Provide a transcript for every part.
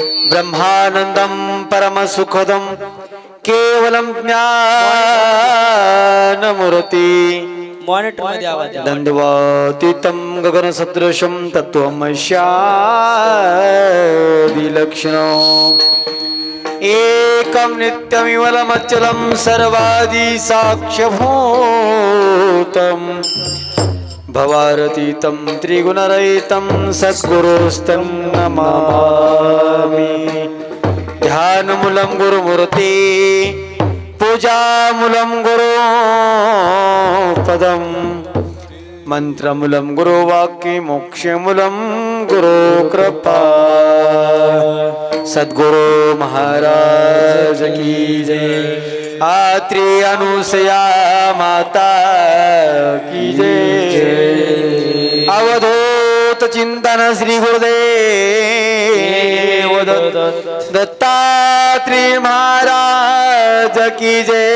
ब्रह्मानन्दं परमसुखदं केवलं ज्ञानमूर्ति. दण्डवातीतं गगनसदृशं तत्त्वमस्यादिलक्षणम् एकं नित्यमिवलमचलं सर्वादि साक्ष्यभूतम् भवारतीतं त्रिगुणरहितं सद्गुरुस्तं नमामि। ध्यानमूलं गुरुमूर्ति पूजामूलं गुरु पदम् मन्त्रमूलं गुरुवाक्यमोक्षमूलं गुरुकृपा कृपा। सद्गुरु महाराज की जय। आत्रि अनुसया माता की जय। चिंतन श्री गुरुदेव दत्त- दत्तात्रेय महाराज की जय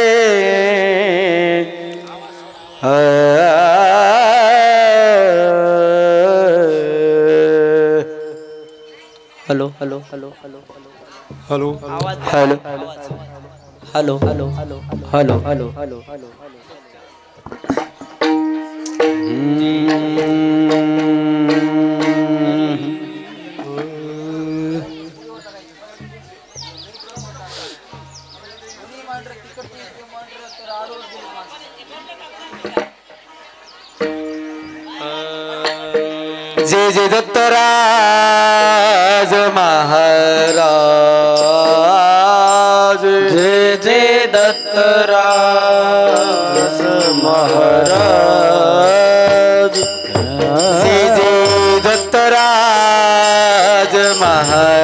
hello hello hello hello hello आवाज hello hello hello hello hello hello hello hello जे जे दत्तराज महाराज जे जे दत्तराज महाराज जे जे दत्तराज महाराज.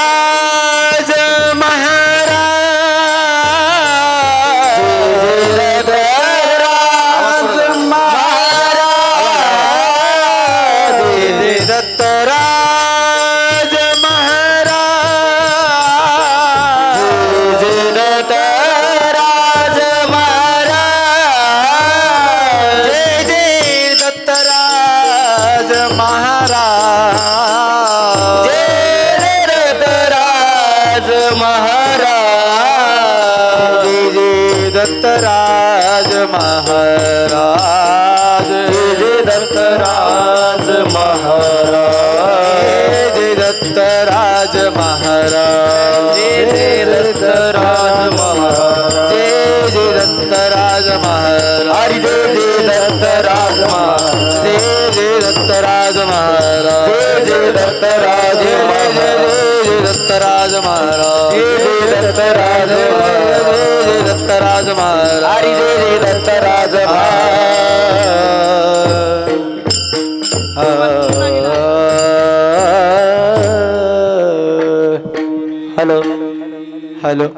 राज महाराज। राज महाराज। दत्त राज महाराज। दत्त राज महाराज। जय जय दत्त राज महाराज। धर्तराज महाराज। हे धर्तराज महाराज। दत्तराज महाराज। दत्तराज दत्तराज महाराज। हरी दे दत्तराज हॅलो हॅलो.